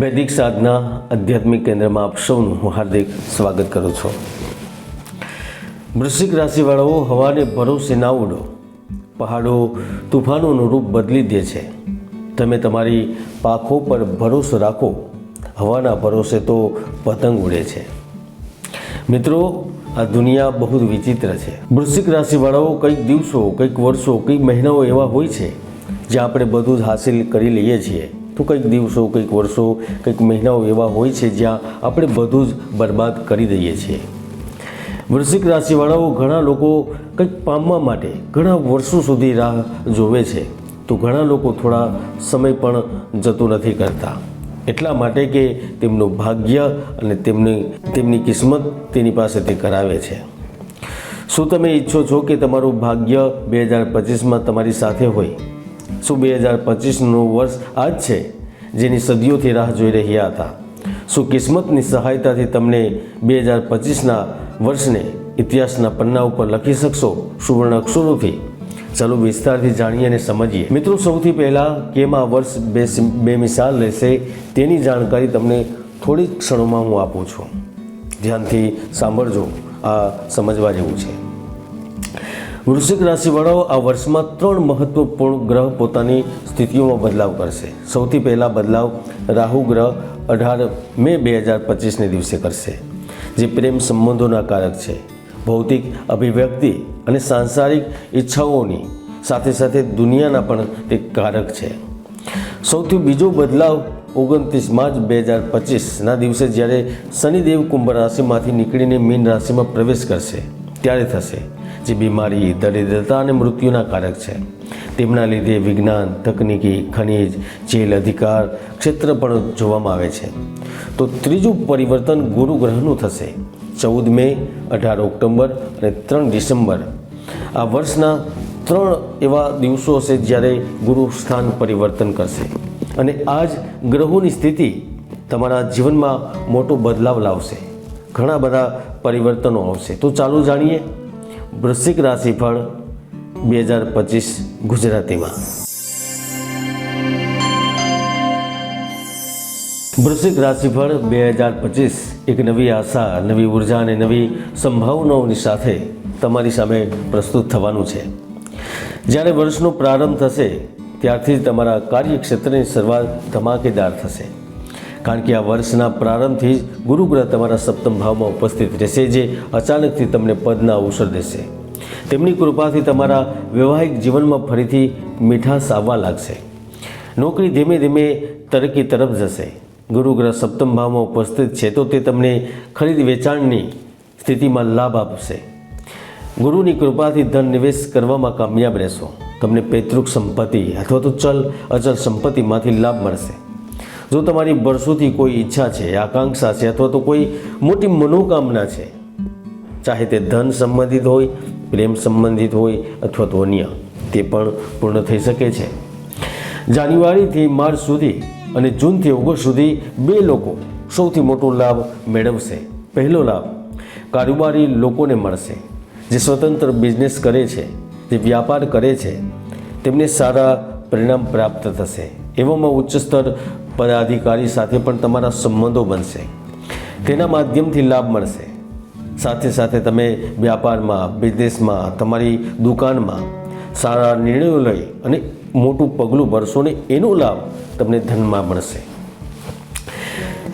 વૈદિક સાધના આધ્યાત્મિક કેન્દ્રમાં આપ સૌનું હું હાર્દિક સ્વાગત કરું છું. વૃશ્ચિક રાશિવાળાઓ હવાને ભરોસે ના ઉડો. પહાડો તુફાનોનું રૂપ બદલી દે છે. તમે તમારી પાખો પર ભરોસો રાખો. હવાના ભરોસે તો પતંગ ઉડે છે. મિત્રો, આ દુનિયા બહુ જ વિચિત્ર છે. વૃશ્ચિક રાશિવાળાઓ કંઈક દિવસો, કંઈક વર્ષો, કંઈક મહિનાઓ એવા હોય છે, જ્યાં આપણે બધું જ હાસિલ કરી લઈએ છીએ. તો કંઈક દિવસો, કંઈક વર્ષો, કંઈક મહિનાઓ એવા હોય છે જ્યાં આપણે બધું જ બરબાદ કરી દઈએ છીએ. વૃશ્ચિક રાશિવાળાઓ ઘણા લોકો કંઈક પામવા માટે ઘણા વર્ષો સુધી રાહ જોવે છે. તો ઘણા લોકો થોડા સમય પણ જતું નથી કરતા. એટલા માટે કે તેમનું ભાગ્ય અને તેમની તેમની કિસ્મત તેની પાસેથી કરાવે છે. શું તમે ઈચ્છો છો કે તમારું ભાગ્ય બે હજાર પચીસમાં તમારી સાથે હોય? શું બે હજાર પચીસનું વર્ષ આ જ છે, જેની સદીઓથી રાહ જોઈ રહ્યા હતા. શું કિસ્મતની સહાયતાથી તમને બે હજાર પચીસના વર્ષને ઇતિહાસના પન્ના ઉપર લખી શકશો? સુવર્ણ અક્ષરોથી. ચાલો વિસ્તારથી જાણીએ અને સમજીએ. મિત્રો, સૌથી પહેલાં કેમ વર્ષ બે બે મિસાલ રહેશે તેની જાણકારી તમને થોડી ક્ષણોમાં હું આપું છું. ધ્યાનથી સાંભળજો. આ સમજવા જેવું છે. વૃશ્ચિક રાશિવાળાઓ આ વર્ષમાં ત્રણ મહત્વપૂર્ણ ગ્રહ પોતાની સ્થિતિઓમાં બદલાવ કરશે. સૌથી પહેલાં બદલાવ રાહુ ગ્રહ અઢાર મે બે હજાર પચીસને દિવસે કરશે, જે પ્રેમ સંબંધોના કારક છે. ભૌતિક અભિવ્યક્તિ અને સાંસારિક ઈચ્છાઓની સાથે સાથે દુનિયાના પણ તે કારક છે. સૌથી બીજો બદલાવ ઓગણત્રીસ માર્ચ બે હજાર પચીસના દિવસે જ્યારે શનિદેવ કુંભ રાશિમાંથી નીકળીને મીન રાશિમાં પ્રવેશ કરશે, ત્યારે થશે. જે બીમારી દરિદ્રતા અને મૃત્યુના કારક છે. તેમના લીધે વિજ્ઞાન, તકનીકી, ખનિજ, જેલ અધિકાર ક્ષેત્ર પણ જોવામાં આવે છે. તો ત્રીજું પરિવર્તન ગુરુગ્રહનું થશે. ચૌદ મે, અઢાર ઓક્ટોબર અને ત્રણ ડિસેમ્બર. આ વર્ષના ત્રણ એવા દિવસો હશે જ્યારે ગુરુ સ્થાન પરિવર્તન કરશે. અને આ જ ગ્રહોની સ્થિતિ તમારા જીવનમાં મોટો બદલાવ લાવશે. ઘણા બધા પરિવર્તનો આવશે. તો ચાલો જાણીએ વૃશ્ચિક રાશિફળ બે હજાર પચીસ ગુજરાતીમાં. વૃશ્ચિક રાશિફળ બે હજાર પચીસ એક નવી આશા, નવી ઊર્જા અને નવી સંભાવનાઓની સાથે તમારી સામે પ્રસ્તુત થવાનું છે. જ્યારે વર્ષનો પ્રારંભ થશે, ત્યારથી તમારા કાર્યક્ષેત્રની શરૂઆત ધમાકેદાર થશે. કારણ કે આ વર્ષના પ્રારંભથી જ ગુરુગ્રહ તમારા સપ્તમ ભાવમાં ઉપસ્થિત રહેશે જે અચાનકથી તમને પદના અવસર દેશે. તેમની કૃપાથી તમારા વૈવાહિક જીવનમાં ફરીથી મીઠાશ આવવા લાગશે. નોકરી ધીમે ધીમે તરક્કી તરફ જશે. ગુરુગ્રહ સપ્તમ ભાવમાં ઉપસ્થિત છે તો તે તમને ખરીદ વેચાણની સ્થિતિમાં લાભ આપશે. ગુરુની કૃપાથી ધન નિવેશ કરવામાં કામયાબ રહેશો. તમને પૈતૃક સંપત્તિ અથવા તો ચલ, અચલ સંપત્તિમાંથી લાભ મળશે. જો તમારી વર્ષોથી કોઈ ઈચ્છા છે, આકાંક્ષા છે અથવા તો કોઈ મોટી મનોકામના છે, ચાહે તે ધન સંબંધિત હોય, પ્રેમ સંબંધિત હોય અથવા તો અન્ય, તે પણ પૂર્ણ થઈ શકે છે. જાન્યુઆરીથી માર્ચ સુધી અને જૂનથી ઓગસ્ટ સુધી બે લોકો સૌથી મોટો લાભ મેળવશે. પહેલો લાભ કારોબારી લોકોને મળશે, જે સ્વતંત્ર બિઝનેસ કરે છે, જે વ્યાપાર કરે છે, તેમને સારા પરિણામ પ્રાપ્ત થશે. એવામાં ઉચ્ચ સ્તર પદાધિકારી સાથે પણ તમારા સંબંધો બનશે. તેના માધ્યમથી લાભ મળશે. સાથે સાથે તમે વ્યાપારમાં, બિઝનેસમાં, તમારી દુકાનમાં સારા નિર્ણયો લઈ અને મોટું પગલું ભરશો ને એનો લાભ તમને ધનમાં મળશે.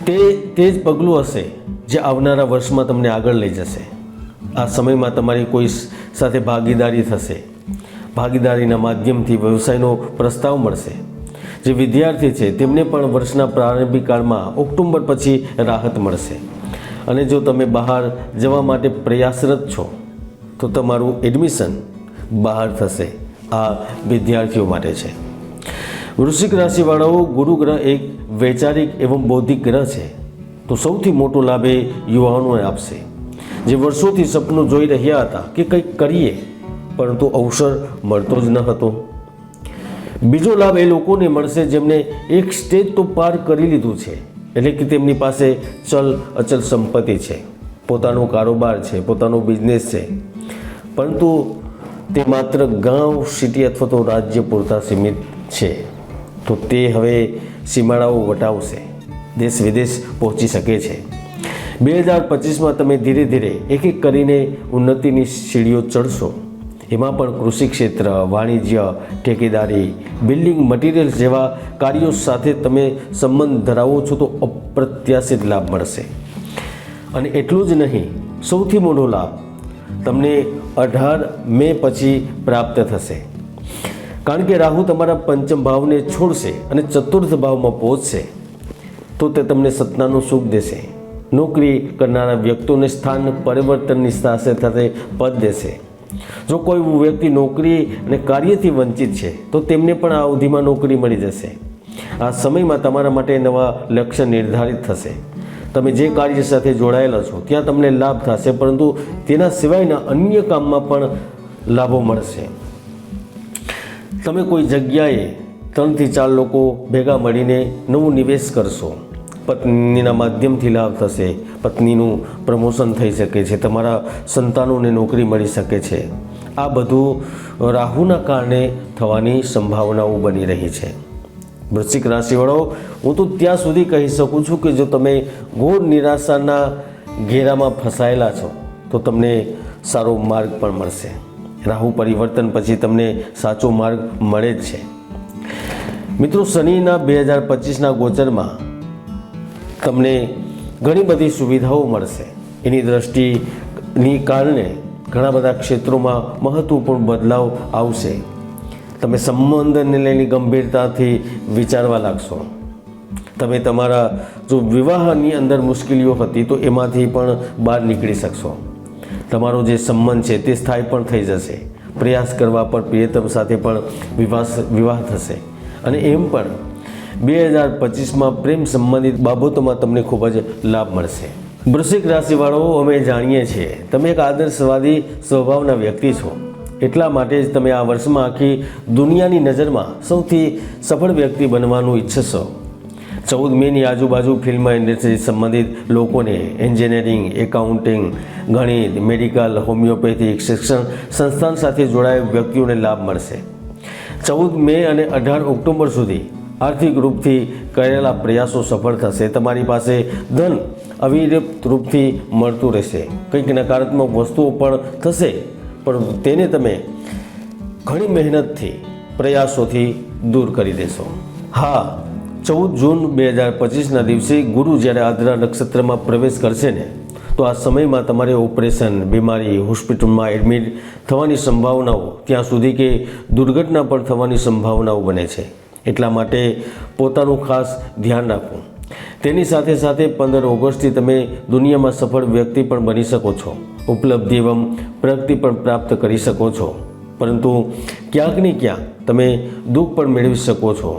તે તે જ પગલું હશે જે આવનારા વર્ષમાં તમને આગળ લઈ જશે. આ સમયમાં તમારી કોઈ સાથે ભાગીદારી થશે. ભાગીદારીના માધ્યમથી વ્યવસાયનો પ્રસ્તાવ મળશે. જે વિદ્યાર્થી છે, તેમને પણ વર્ષના પ્રારંભિક કાળમાં ઓક્ટોબર પછી રાહત મળશે. અને જો તમે બહાર જવા માટે પ્રયાસરત છો, તો તમારું એડમિશન બહાર થશે આ વિદ્યાર્થીઓ માટે છે. વૃશ્ચિક રાશિવાળાઓ, ગુરુ ગ્રહ એક વૈચારિક એવં બૌદ્ધિક ગ્રહ છે, તો સૌથી મોટો લાભ એ યુવાનોને આપશે. જે વર્ષોથી સપનું જોઈ રહ્યા હતા કે કંઈક કરીએ, પરંતુ અવસર મળતો જ ન હતો. બીજો લાભ એ લોકોને મળશે જેમને એક સ્ટેજ તો પાર કરી લીધું છે. એટલે કે તેમની પાસે ચલ અચલ સંપત્તિ છે. પોતાનો કારોબાર છે, પોતાનો બિઝનેસ છે. પરંતુ તે માત્ર ગાંવ સિટી અથવા તો રાજ્ય પૂરતા સીમિત છે. તો તે હવે સીમાડાઓ વટાવશે. દેશ વિદેશ પહોંચી શકે છે. બે હજાર પચીસમાં તમે ધીરે ધીરે એક એક કરીને ઉન્નતિની સીડીઓ ચડશો. એમાં પણ કૃષિ ક્ષેત્ર વાણિજ્ય, ઠેકેદારી, બિલ્ડિંગ મટીરિયલ્સ જેવા કાર્યો સાથે તમે સંબંધ ધરાવો છો તો અપ્રત્યાશિત લાભ મળશે. અને એટલું જ નહીં, સૌથી મોટો લાભ તમને અઢાર મે પછી પ્રાપ્ત થશે. કારણ કે રાહુ તમારા પંચમ ભાવને છોડશે અને ચતુર્થ ભાવમાં પહોંચશે. તો તે તમને સત્તાનું સુખ દેશે. નોકરી કરનારા વ્યક્તિઓને સ્થાન પરિવર્તનની સાથે સાથે પદ દેશે. જો કોઈ વ્યક્તિ નોકરી અને કાર્યથી વંચિત છે, તો તેમને પણ આ અવધિમાં નોકરી મળી જશે. આ સમયમાં તમારા માટે નવા લક્ષ્ય નિર્ધારિત થશે. તમે જે કાર્ય સાથે જોડાયેલા છો, ત્યાં તમને લાભ થશે, પરંતુ તેના સિવાયના અન્ય કામમાં પણ લાભો મળશે. તમે કોઈ જગ્યાએ ત્રણથી ચાર લોકો ભેગા મળીને નવું નિવેશ કરશો. પત્નીના માધ્યમથી લાભ થશે, પત્નીનું પ્રમોશન થઈ શકે છે, તમારા સંતાનોને નોકરી મળી શકે છે. આ બધું રાહુના કારણે થવાની સંભાવનાઓ બની રહી છે. વૃશ્ચિક રાશિવાળો, હું તો ત્યાં સુધી કહી શકું છું કે જો તમે ઘોર નિરાશાના ઘેરામાં ફસાયેલા છો, તો તમને સારો માર્ગ પણ મળશે. રાહુ પરિવર્તન પછી તમને સાચો માર્ગ મળે જ છે. મિત્રો, શનિના બે હજાર પચીસના ગોચરમાં તમને ઘણી બધી સુવિધાઓ મળશે. એની દ્રષ્ટિની કારણે ઘણા બધા ક્ષેત્રોમાં મહત્ત્વપૂર્ણ બદલાવ આવશે. તમે સંબંધને લઈને ગંભીરતાથી વિચારવા લાગશો. તમે તમારા જો વિવાહની અંદર મુશ્કેલીઓ હતી તો એમાંથી પણ બહાર નીકળી શકશો. તમારો જે સંબંધ છે તે સ્થાયી પણ થઈ જશે. પ્રયાસ કરવા પર પ્રિયતમ સાથે પણ વિવાહ વિવાહ થશે. અને એમ પણ બે હજાર પચીસમાં પ્રેમ સંબંધિત બાબતોમાં તમને ખૂબ જ લાભ મળશે. વૃશ્ચિક રાશિવાળો અમે જાણીએ છીએ, તમે એક આદર્શવાદી સ્વભાવના વ્યક્તિ છો. એટલા માટે જ તમે આ વર્ષમાં આખી દુનિયાની નજરમાં સૌથી સફળ વ્યક્તિ બનવાનું ઈચ્છશો. ચૌદ મેની આજુબાજુ ફિલ્મ ઇન્ડસ્ટ્રી સંબંધિત લોકોને એન્જિનિયરિંગ, એકાઉન્ટિંગ, ગણિત, મેડિકલ હોમિયોપેથિક શિક્ષણ સંસ્થાન સાથે જોડાયેલ વ્યક્તિઓને લાભ મળશે. ચૌદ મે અને અઢાર ઓક્ટોબર સુધી આર્થિક રૂપથી કરેલા પ્રયાસો સફળ થશે. તમારી પાસે ધન અવિરત રૂપથી મળતું રહેશે. કંઈક નકારાત્મક વસ્તુઓ પણ થશે, પણ તેને તમે ઘણી મહેનતથી, પ્રયાસોથી દૂર કરી દેશો. હા, ચૌદ જૂન બે હજાર પચીસના દિવસે ગુરુ જ્યારે આદ્રા નક્ષત્રમાં પ્રવેશ કરશે ને, તો આ સમયમાં તમારે ઓપરેશન, બીમારી, હોસ્પિટલમાં એડમિટ થવાની સંભાવનાઓ, ત્યાં સુધી કે દુર્ઘટના પણ થવાની સંભાવનાઓ બને છે. એટલા માટે પોતાનું ખાસ ધ્યાન રાખવું. તેની સાથે સાથે પંદર ઓગસ્ટથી તમે દુનિયામાં સફળ વ્યક્તિ પણ બની શકો છો. ઉપલબ્ધિ એવં પ્રગતિ પણ પ્રાપ્ત કરી શકો છો. પરંતુ ક્યાંક ને ક્યાંક તમે દુઃખ પણ મેળવી શકો છો.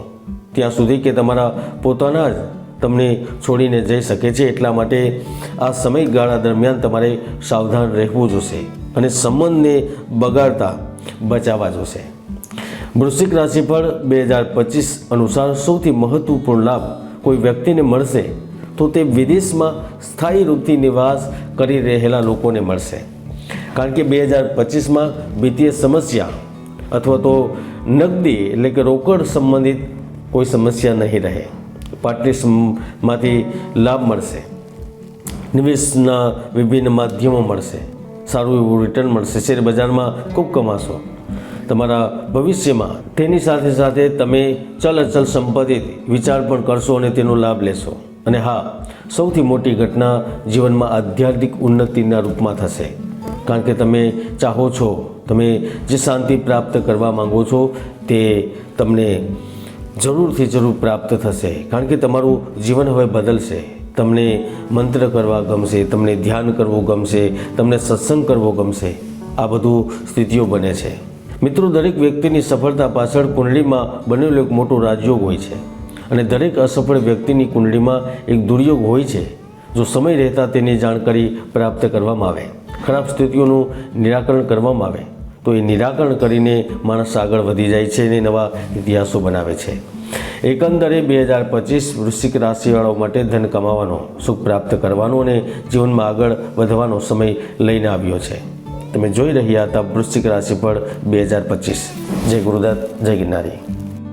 ત્યાં સુધી કે તમારા પોતાના જ તમને છોડીને જઈ શકે છે, એટલા માટે આ સમયગાળા દરમિયાન તમારે સાવધાન રહેવું જોશે અને સંબંધને બગાડતા બચાવવા જોશે. વૃશ્ચિક રાશિફળ બે હજાર પચીસ અનુસાર સૌથી મહત્વપૂર્ણ લાભ કોઈ વ્યક્તિને મળશે તો તે વિદેશમાં સ્થાયી રૂપથી નિવાસ કરી રહેલા લોકોને મળશે. કારણ કે બે હજાર પચીસમાં વિત્તીય સમસ્યા અથવા તો નગદી એટલે કે રોકડ સંબંધિત કોઈ સમસ્યા નહીં રહે. પાટલીસમાંથી લાભ મળશે. નિવેશના વિભિન્ન માધ્યમો મળશે. સારું એવું રિટર્ન મળશે. શેર બજારમાં ખૂબ કમાશો. તમારા ભવિષ્યમાં તેની સાથે સાથે તમે ચલ અચલ સંપત્તિ વિચાર પણ કરશો અને તેનો લાભ લેશો. અને હા, સૌથી મોટી ઘટના જીવનમાં આધ્યાત્મિક ઉન્નતિના રૂપમાં થશે. કારણ કે તમે ચાહો છો, તમે જે શાંતિ પ્રાપ્ત કરવા માંગો છો, તે તમને જરૂરથી જરૂર પ્રાપ્ત થશે. કારણ કે તમારું જીવન હવે બદલશે. તમને મંત્ર કરવા ગમશે, તમને ધ્યાન કરવું ગમશે, તમને સત્સંગ કરવો ગમશે. આ બધું સ્થિતિઓ બને છે. મિત્રો, દરેક વ્યક્તિની સફળતા પાછળ કુંડળીમાં બનેલો એક મોટો રાજયોગ હોય છે. અને દરેક અસફળ વ્યક્તિની કુંડળીમાં એક દુર્યોગ હોય છે. જો સમય રહેતા તેની જાણકારી પ્રાપ્ત કરવામાં આવે, ખરાબ સ્થિતિઓનું નિરાકરણ કરવામાં આવે, તો એ નિરાકરણ કરીને માણસ આગળ વધી જાય છે અને નવા ઇતિહાસો બનાવે છે. એકંદરે બે હજાર પચીસ વૃશ્ચિક રાશિવાળાઓ માટે ધન કમાવાનો, સુખ પ્રાપ્ત કરવાનો અને જીવનમાં આગળ વધવાનો સમય લઈને આવ્યો છે. તમે જોઈ રહ્યા હતા વૃશ્ચિક રાશિ પર બે હજાર પચીસ. જય ગુરુદત્ત જય ગિરનારી.